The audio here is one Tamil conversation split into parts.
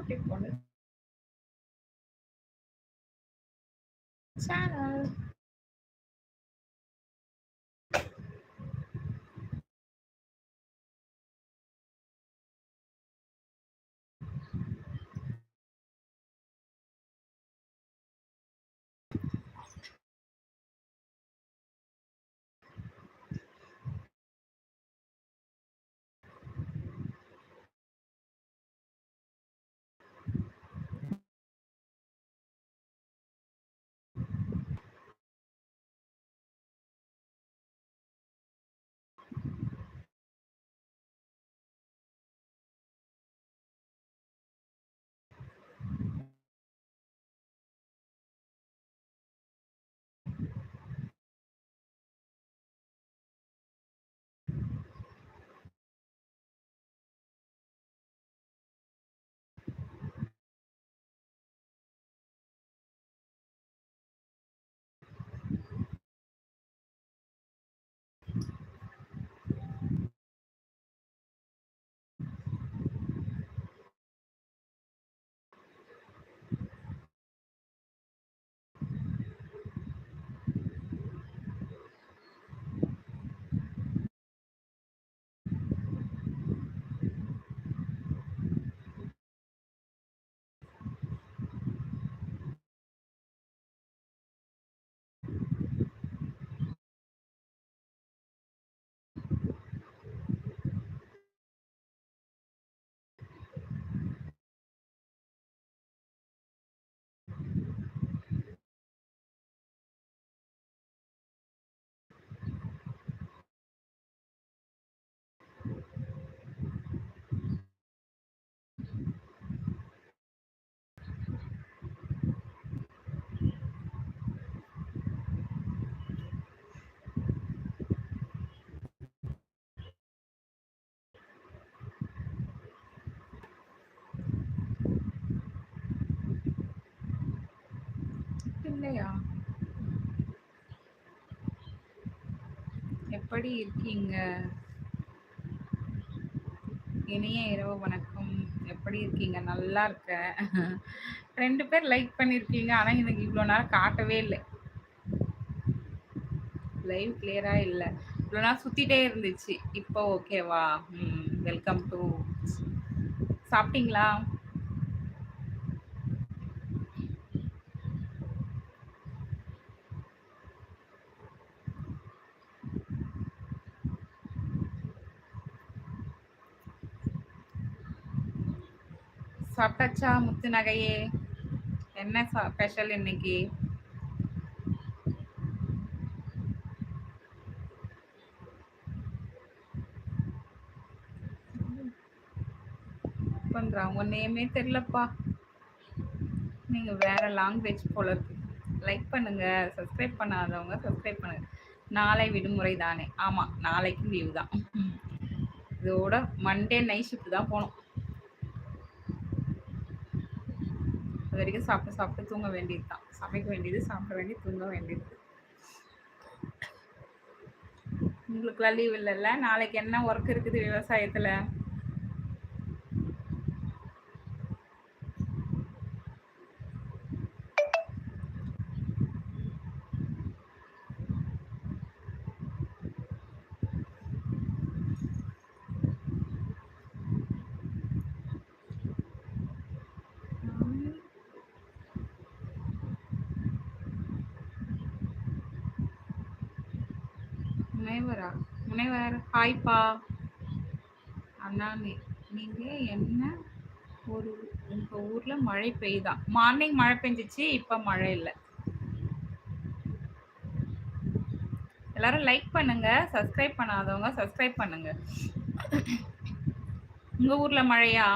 குட்டி இல்லையா? எப்படி இருக்கீங்க? இனிய இரவு வணக்கம். எப்படி இருக்கீங்க? நல்லா இருக்கேன். ரெண்டு பேர் லைக் பண்ணியிருக்கீங்க ஆனால் எனக்கு இவ்வளோ நேரம் காட்டவே இல்லை. லைவ் கிளியரா இல்லை. இவ்வளோ நேரம் சுற்றிட்டே இருந்துச்சு. இப்போ ஓகேவா ம் வெல்கம் டு சாப்பிட்டீங்களா? சாப்பிட்டாச்சா முத்து நகையே? என்ன ஸ்பெஷல் இன்னைக்கு? பண்றா? உங்க நேமே தெரியலப்பா. நீங்க வேற லாங்குவேஜ் போல இருக்கு. லைக் பண்ணுங்க சப்ஸ்கிரைப் பண்ணாதவங்க சப்ஸ்கிரைப் பண்ணுங்க. நாளை விடுமுறை தானே. ஆமா நாளைக்கும் லீவு தான். இதோட மண்டே நைட் ஷிஃப்ட் தான் போகணும் அது வரைக்கும் சாப்பிட்டு சாப்பிட்டு தூங்க வேண்டியது தான். சமைக்க வேண்டியது சாப்பிட வேண்டியது தூங்க வேண்டியது. உங்களுக்குலாம் லீவ் இல்லைல்ல? நாளைக்கு என்ன ஒர்க் இருக்குது விவசாயத்தில்? ஹாய்ப்பா அண்ணா நீங்கள் என்ன ஒரு உங்கள் ஊரில் மழை பெய்யுதா? மார்னிங் மழை பெஞ்சிச்சு இப்போ மழை இல்லை. எல்லாரும் லைக் பண்ணுங்க சப்ஸ்கிரைப் பண்ணாதவங்க சப்ஸ்கிரைப் பண்ணுங்க. உங்கள் ஊரில் மழையா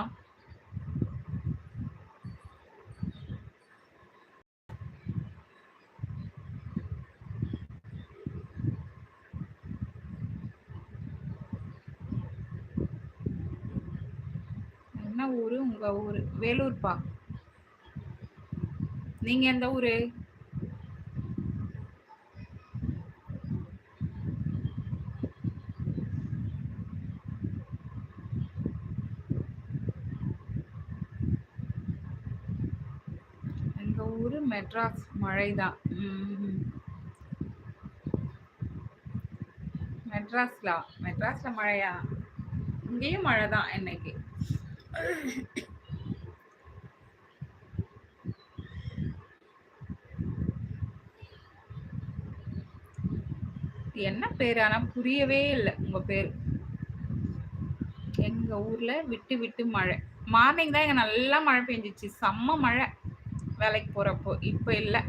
என்ன ஊரு உங்க ஊரு. வேலூர்ப்பா நீங்க எந்த ஊரு? ஊர் மெட்ராஸ். மழை தான் மெட்ராஸ்ல? மெட்ராஸ்ல மழையா? இங்கேயும் மழை தான் இன்னைக்கு என்ன பேர்? ஆனா புரியவே இல்லை உங்க பேர். எங்க ஊர்ல விட்டு விட்டு மழை. மார்னிங் தான் எங்க நல்லா மழை பெஞ்சிச்சு. செம்ம மழை வேலைக்கு போறப்போ. இப்ப இல்லை.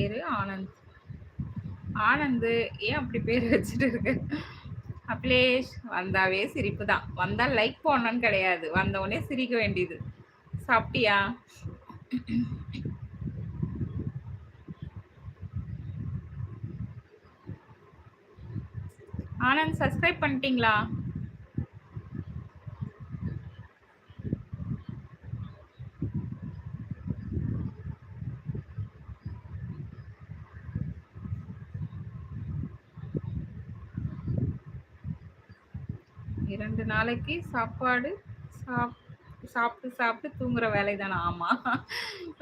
பேரு ஆனந்த். ஆனந்த் ஏன் அப்படி பேர் வச்சுட்டு இருக்கு? அப்ளேஷ் வந்தாவே சிரிப்பு தான். வந்தா லைக் போடணும்னு கிடையாது. வந்த உடனே சிரிக்க வேண்டியது. சாப்பிட்டியா? ஆனந்த் சப்ஸ்கிரைப் பண்ணிட்டீங்களா இரண்டு நாளைக்கு சாப்பாடு சாப் சாப்பிட்டு சாப்பிட்டு தூங்குற வேலை தானே ஆமாம்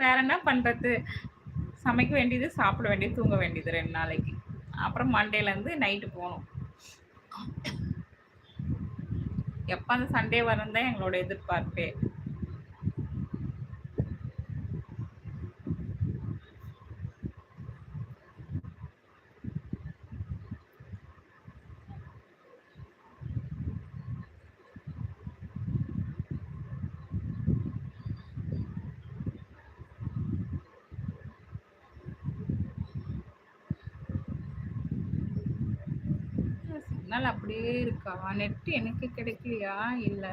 வேற என்ன பண்ணுறது சமைக்க வேண்டியது சாப்பிட வேண்டியது தூங்க வேண்டியது ரெண்டு நாளைக்கு. அப்புறம் மண்டேலேருந்து நைட்டு போகணும். எப்போ அந்த சண்டே வரந்தான் தான் எங்களோட எதிர்பார்ப்பே. சிக்னல் அப்படியே இருக்கா? நெட் எனக்கு கிடைக்கலையா இல்லை.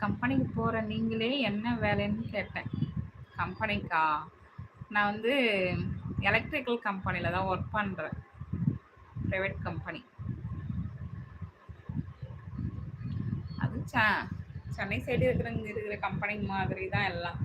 கம்பெனிக்கு போகிற நீங்களே என்ன வேலைன்னு கேட்டேன். கம்பெனிக்கா? நான் வந்து எலக்ட்ரிக்கல் கம்பெனியில் தான் ஒர்க் பண்ணுறேன் ப்ரைவேட் கம்பெனி அது ச சென்னை சைடு இருக்கிற இருக்கிற கம்பெனி மாதிரி தான் எல்லாம்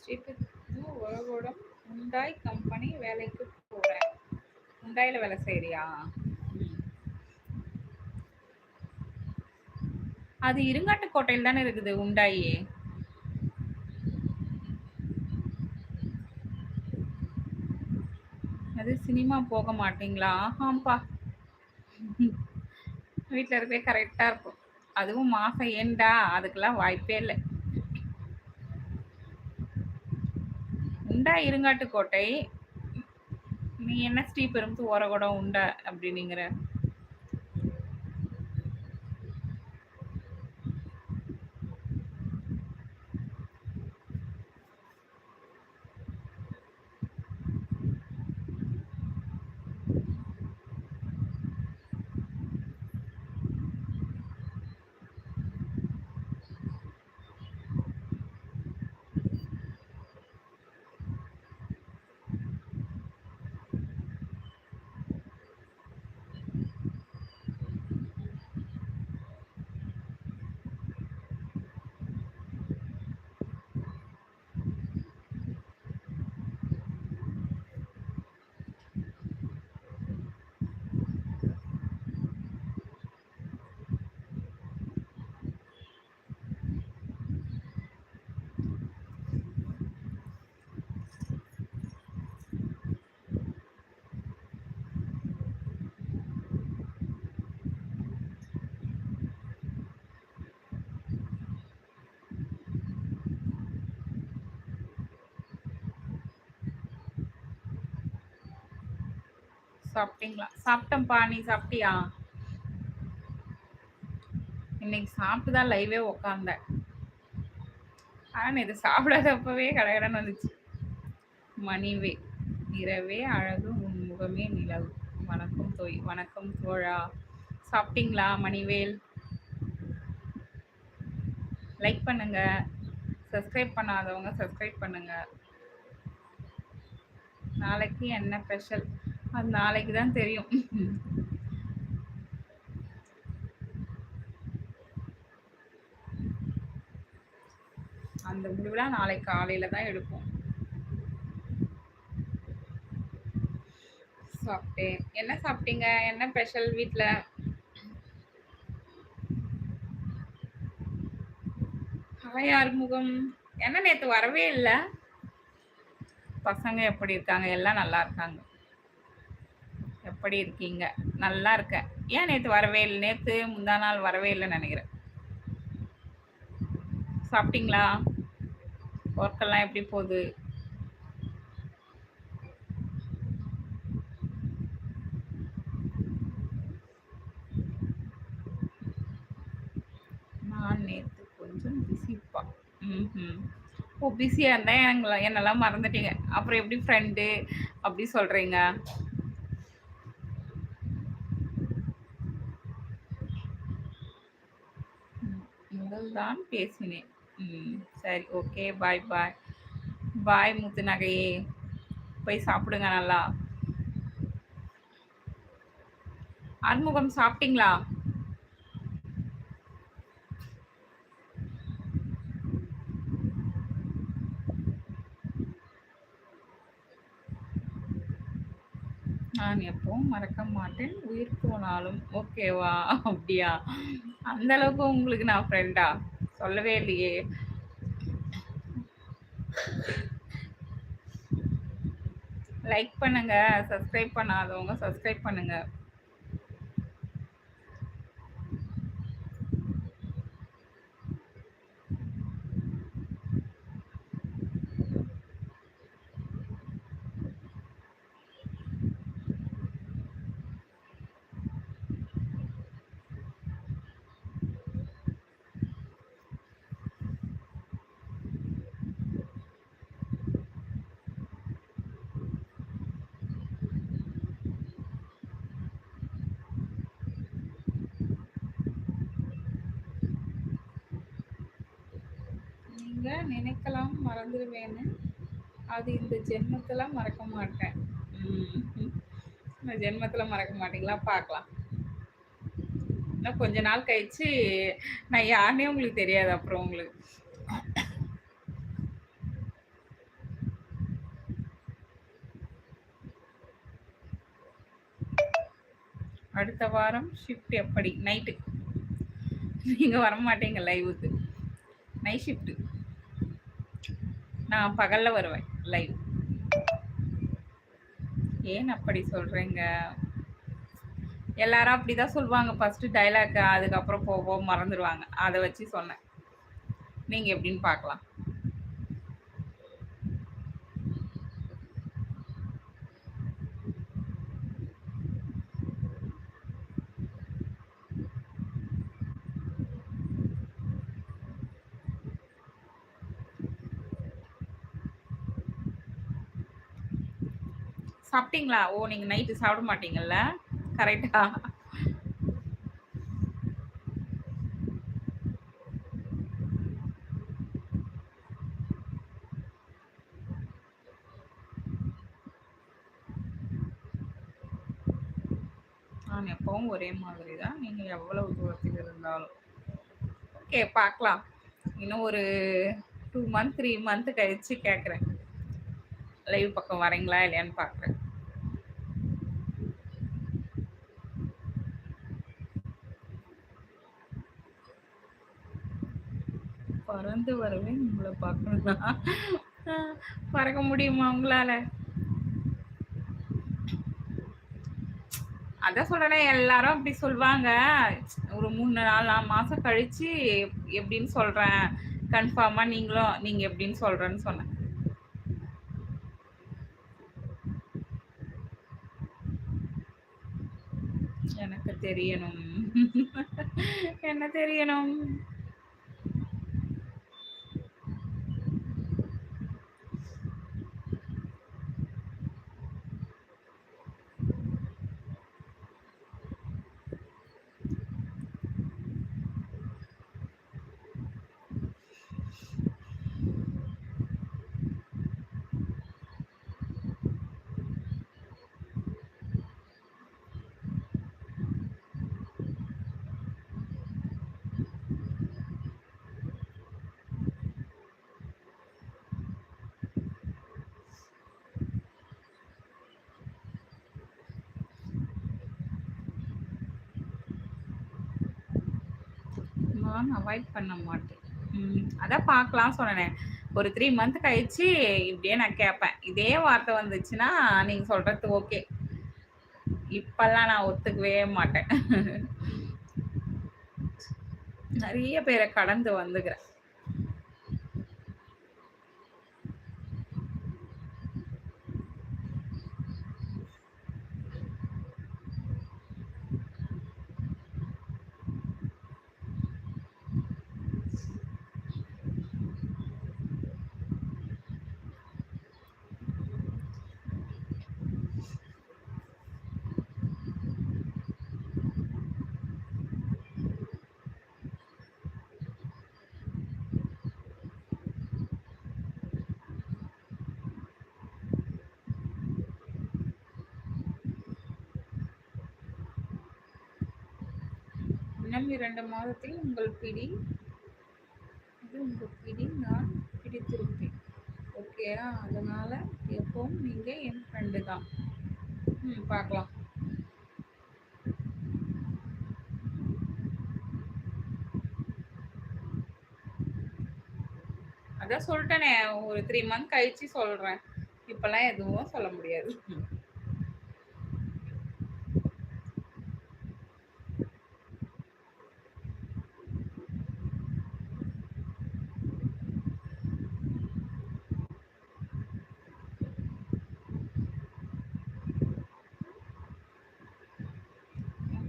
ஸ்ரீபெத்து உலகோடம் உண்டாய் கம்பெனி வேலைக்கு போகிறேன் உண்டாயில் வேலை செய்கிறியா அது இருங்காட்டுக்கோட்டையில் தானே இருக்குது உண்டாயி. அது சினிமா போக மாட்டீங்களா? ஆஹாம்பா. வீட்டில் இருக்கவே கரெக்டாக இருக்கும். அதுவும் மாதம் ஏண்டா? அதுக்கெல்லாம் வாய்ப்பே இல்லை. உண்டா இருங்காட்டுக்கோட்டை? நீ என்ன ஸ்ரீபெரும்பு ஓரகுடம் உண்டா அப்படின்னுங்கிற சாப்பிட்டீங்களா? சாப்பிட்டேன்ப்பா நீ சாப்பிட்டியா? இன்னைக்கு சாப்பிட்டு தான் லைவே உக்காந்தேன். ஆனால் இது சாப்பிடாதப்பவே கடகடன்னு வந்துச்சு. மணிவே இரவே அழகு உன் முகமே நிலவு வணக்கம் தோய் வணக்கம் தோழா. சாப்பிட்டீங்களா மணிவேல்? லைக் பண்ணுங்க. சப்ஸ்கிரைப் பண்ணாதவங்க சப்ஸ்கிரைப் பண்ணுங்க. நாளைக்கு என்ன ஸ்பெஷல் அது நாளைக்கு தான் தெரியும். அந்த முடிவுலாம் நாளைக்கு காலையில தான் எடுப்போம். சாப்பிட்டேன் என்ன சாப்பிட்டீங்க? என்ன ஸ்பெஷல் வீட்டில் ஹாய் ஆறுமுகம். என்ன நேற்று வரவே இல்லை? பசங்க எப்படி இருக்காங்க? எல்லாம் நல்லா இருக்காங்க. எப்படி இருக்கீங்க? நல்லா இருக்கேன். ஏன் நேற்று வரவே இல்லை? நேற்று முந்தா நாள் வரவே இல்லைன்னு நினைக்கிறேன். சாப்பிட்டீங்களா? ஒர்க்கெல்லாம் எப்படி போகுது? நான் நேற்று கொஞ்சம் பிஸிப்பா ம் ஓ பிஸியாக இருந்தால் எனக்கு என்னெல்லாம் மறந்துட்டீங்க. அப்புறம் எப்படி ஃப்ரெண்டு அப்படி சொல்கிறீங்க தான் பேசினேன். ம் சரி ஓகே பாய் பாய் பாய் முத்து நகையே போய் சாப்பிடுங்க நல்லா. அன்முகம் சாப்பிட்டீங்களா? நான் எப்பவும் மறக்க மாட்டேன். உயிர் போனாலும் ஓகேவா அப்படியா? அந்த அளவுக்கு உங்களுக்கு நான் ஃப்ரெண்டா சொல்லவே இல்லையே. லைக் பண்ணுங்க சப்ஸ்கிரைப் பண்ணாதவங்க சப்ஸ்கிரைப் பண்ணுங்க நீங்க நினைக்கலாம் மறந்துடுவேன்னு. அது இந்த ஜென்மத்தில் மறக்க மாட்டேன். இந்த ஜென்மத்தில் மறக்க மாட்டீங்களா? பார்க்கலாம். இன்னும் கொஞ்ச நாள் கழிச்சு நான் யாருனே உங்களுக்கு தெரியாது அப்புறம் உங்களுக்கு. அடுத்த வாரம் ஷிஃப்ட் எப்படி? நைட்டு நீங்கள் வர மாட்டீங்க லைவுக்கு நைட் ஷிஃப்ட்டு நான் பகலில் வருவேன் லைவ் ஏன் அப்படி சொல்கிறேங்க எல்லாரும் அப்படி தான் சொல்லுவாங்க. ஃபஸ்ட்டு டைலாக் அதுக்கப்புறம் போக மறந்துடுவாங்க. அதை வச்சு சொன்னேன். நீங்கள் எப்படின்னு பார்க்கலாம். சாப்பிட்டீங்களா? ஓ நீங்கள் நைட்டு சாப்பிட மாட்டீங்கல்ல? கரெக்டா நான் எப்பவும் ஒரே மாதிரி தான் நீங்கள் எவ்வளவு தூரத்தில் இருந்தாலும். ஓகே பார்க்கலாம். இன்னும் ஒரு டூ மந்த் த்ரீ மந்த் கழிச்சு கேட்குறேன் லைவ் பக்கம் வரீங்களா இல்லையான்னு பார்க்குறேன். பறந்து வரவே உங்களை பார்க்கணும்னா பறக்க முடியுமா உங்களால? அதான் சொல்றேன் எல்லாரும் அப்படி சொல்லுவாங்க ஒரு மூணு நாலு மாசம் கழிச்சு எப்படின்னு சொல்றேன். கன்ஃபார்மா நீங்களும் நீங்க எப்படின்னு சொல்றேன்னு சொன்னேன். எனக்கு தெரியணும். என்ன தெரியணும்? நான் அவாய்ட் பண்ண மாட்டேன். அதான் பார்க்கலாம் சொன்னேன். ஒரு த்ரீ மந்த் கழிச்சு இப்படியே நான் கேட்பேன் இதே வார்த்தை வந்துச்சுன்னா நீங்க சொல்றது ஓகே இப்பெல்லாம் நான் ஒத்துக்கவே மாட்டேன். நிறைய பேரை கடந்து வந்துக்கிறேன். இன்னும் இரண்டு மாதத்தில் உங்கள் பிடி இது உங்கள் பிடி நான் பிடித்திருப்பேன். ஓகேயா அதனால் எப்பவும் நீங்கள் என் ஃப்ரெண்டு தான். ம் பார்க்கலாம். அதான் சொல்லிட்டேனே ஒரு த்ரீ மந்த் கழிச்சு சொல்கிறேன் இப்போல்லாம் எதுவும் சொல்ல முடியாது.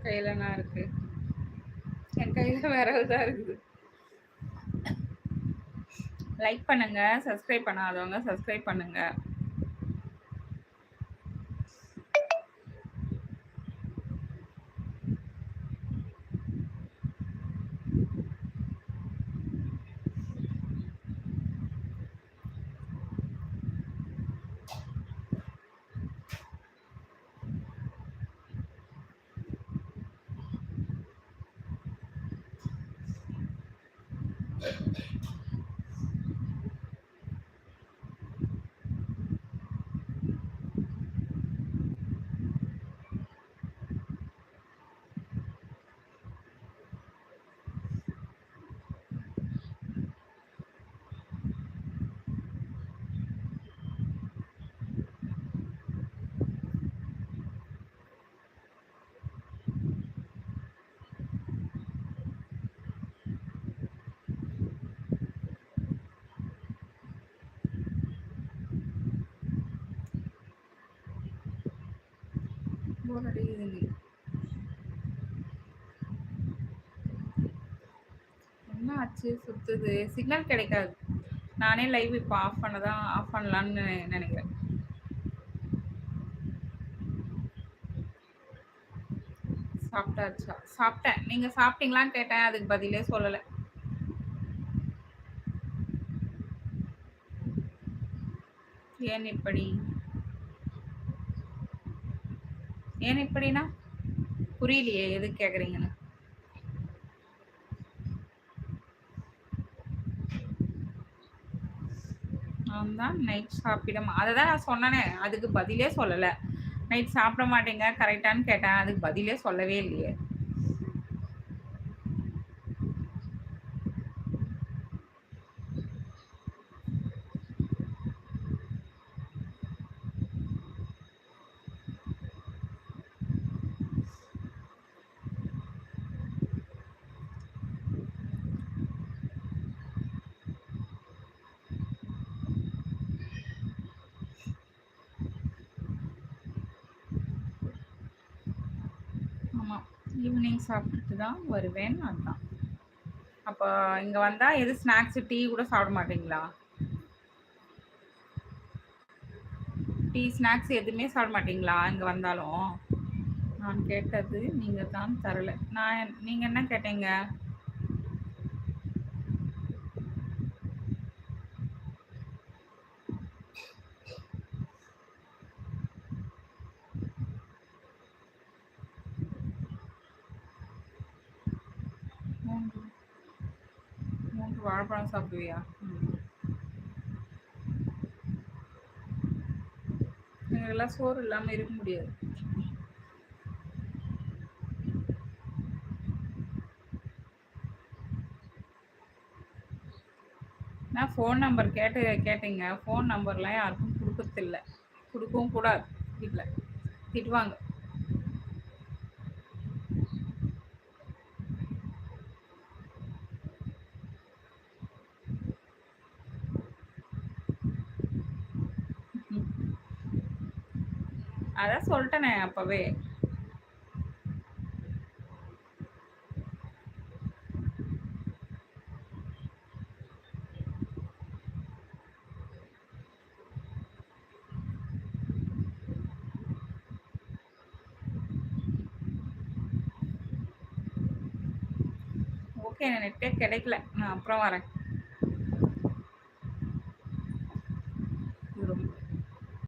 கையில நான் இருக்கு. என் கையில விரல் தான் இருக்குது. லைக் பண்ணுங்க சப்ஸ்கிரைப் பண்ணாதவங்க சப்ஸ்கிரைப் பண்ணுங்க. போர் என்ன ஆச்சு? சுத்துது. சிக்னல் கிடைக்காது. நானே லைவ் இப்போ ஆஃப் பண்ணதான் ஆஃப் பண்ணலான்னு நினைக்கிறேன். சாப்பிட்டாச்சா? சாப்பிட்டேன். நீங்க சாப்பிட்டீங்களான்னு கேட்டேன். அதுக்கு பதிலே சொல்லலை. ஏன் இப்படி? ஏன் இப்படின்னா? புரியலையே எது கேக்குறீங்கன்னு. நான் தான் நைட் சாப்பிட அதை தான் நான் சொன்னேனே அதுக்கு பதிலே சொல்லலை. நைட் சாப்பிட மாட்டேங்க கரெக்டான்னு கேட்டேன் அதுக்கு பதிலே சொல்லவே இல்லையே ஆமா ஈவினிங் சாப்பிட்டுட்டு தான் வருவேன் அதுதான் அப்போ இங்கே வந்தால் எது ஸ்நாக்ஸு டீ கூட சாப்பிட மாட்டீங்களா? டீ ஸ்நாக்ஸ் எதுவுமே சாப்பிட மாட்டீங்களா? இங்கே வந்தாலும். நான் கேட்டது நீங்கள் தான் தரலை. நான் நீங்கள் என்ன கேட்டீங்க? சாப்பிடுவியா? ம். எல்லாம் சோறு இல்லாமல் இருக்க முடியாது. நான் ஃபோன் நம்பர் கேட்டு கேட்டீங்க. ஃபோன் நம்பர்லாம் யாருக்கும் கொடுக்கறதில்ல. கொடுக்கவும் கூடாது. வீட்டில் திட்டுவாங்க. அதான் சொல்லிட்டேனே அப்பவே. ஓகே நெட்டே கிடைக்கல. நான் அப்புறம் வரேன்.